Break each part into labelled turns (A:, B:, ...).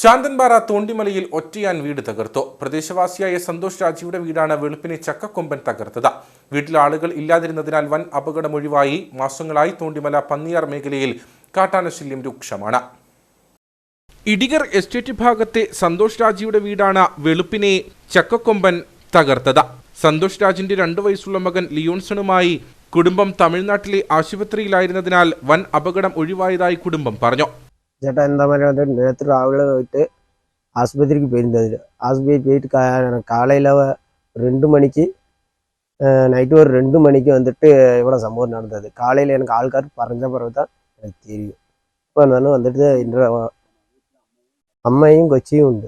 A: ശാന്തൻപാറ തോണ്ടിമലയിൽ ഒറ്റയാൻ വീട് തകർത്തു. പ്രദേശവാസിയായ സന്തോഷ് രാജിയുടെ വീടാണ് വെളുപ്പിനെ ചക്കക്കൊമ്പൻ തകർത്തത്. വീട്ടിൽ ആളുകൾ ഇല്ലാതിരുന്നതിനാൽ വൻ അപകടം ഒഴിവായി മാസങ്ങളായി തോണ്ടിമല പന്നിയാർ മേഖലയിൽ കാട്ടാനശല്യം രൂക്ഷമാണ്. ഇടികർ എസ്റ്റേറ്റ് ഭാഗത്തെ സന്തോഷ് രാജിയുടെ വീടാണ് വെളുപ്പിനെ ചക്കക്കൊമ്പൻ തകർത്തത്. സന്തോഷ് രാജിന്റെ രണ്ടു വയസ്സുള്ള മകൻ ലിയോൺസണുമായി കുടുംബം തമിഴ്നാട്ടിലെ ആശുപത്രിയിലായിരുന്നതിനാൽ വൻ അപകടം ഒഴിവായതായി കുടുംബം പറഞ്ഞു.
B: ചേട്ടാ എന്താ പറയുക நேற்று ராவில போயிட்டு ஆஸ்பத்திரிக்கு போயிருந்தது ஆஸ்பத்திரி போயிட்டு கா காலையில் ரெண்டு மணிக்கு நைட்டு ஒரு ரெண்டு மணிக்கு வந்துட்டு இவ்வளோ சம்பவம் நடந்தது காலையில் எனக்கு ஆள்கார் பறஞ்ச பிறகு தான் எனக்கு தெரியும் இப்போ இருந்தாலும் வந்துட்டு இன்ற അമ്മയും കൊച്ചിയും ഉണ്ട്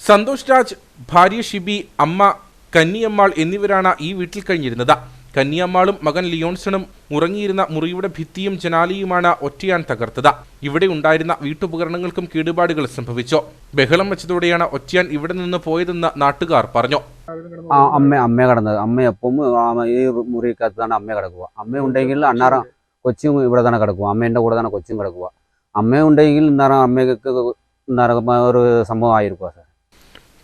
A: സന്തോഷ് രാജ് ഭാര്യ ഷിബി അമ്മ കന്നിയമ്മാൾ എന്നിവരാണ് ഈ വീട്ടിൽ കഴിഞ്ഞിരുന്നത് കന്നിയമ്മാളും മകൻ ലിയോൺസണും ഉറങ്ങിയിരുന്ന മുറിയുടെ ഭിത്തിയും ജനാലിയുമാണ് ഒറ്റയാൻ തകർത്തത്. ഇവിടെ ഉണ്ടായിരുന്ന വീട്ടുപകരണങ്ങൾക്കും കേടുപാടുകൾ സംഭവിച്ചു. ബഹളം വെച്ചതോടെയാണ് ഒറ്റയാൻ ഇവിടെ നിന്ന് പോയതെന്ന് നാട്ടുകാർ പറഞ്ഞു.
C: അമ്മ അമ്മ കിടന്നത്. അമ്മ ഈ മുറിക്കകത്താണ് അമ്മ കിടക്കുക. അമ്മ ഉണ്ടെങ്കിൽ അന്നാരം കൊച്ചും ഇവിടെ തന്നെ കിടക്കുക. അമ്മേന്റെ കൂടെ തന്നെ കൊച്ചും കിടക്കുക. അമ്മ ഉണ്ടെങ്കിൽ അമ്മയ്ക്ക് ഒരു സംഭവം ആയിരിക്കുക സാർ.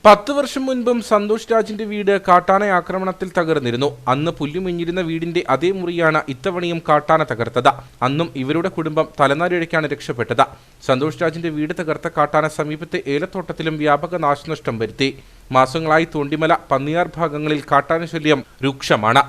A: പത്ത് വർഷം മുൻപും സന്തോഷ് രാജിന്റെ വീട് കാട്ടാന ആക്രമണത്തിൽ തകർന്നിരുന്നു. അന്ന് പുല്ലുമിഞ്ഞിരുന്ന വീടിന്റെ അതേ മുറിയാണ് ഇത്തവണയും കാട്ടാന തകർത്തത്. അന്നും ഇവരുടെ കുടുംബം തലനാരിഴയ്ക്കാണ് രക്ഷപ്പെട്ടത്. സന്തോഷ് രാജിന്റെ വീട് തകർത്ത കാട്ടാന സമീപത്തെ ഏലത്തോട്ടത്തിലും വ്യാപക നാശനഷ്ടം വരുത്തി. മാസങ്ങളായി തോണ്ടിമല പന്നിയാർ ഭാഗങ്ങളിൽ കാട്ടാന ശല്യം രൂക്ഷമാണ്.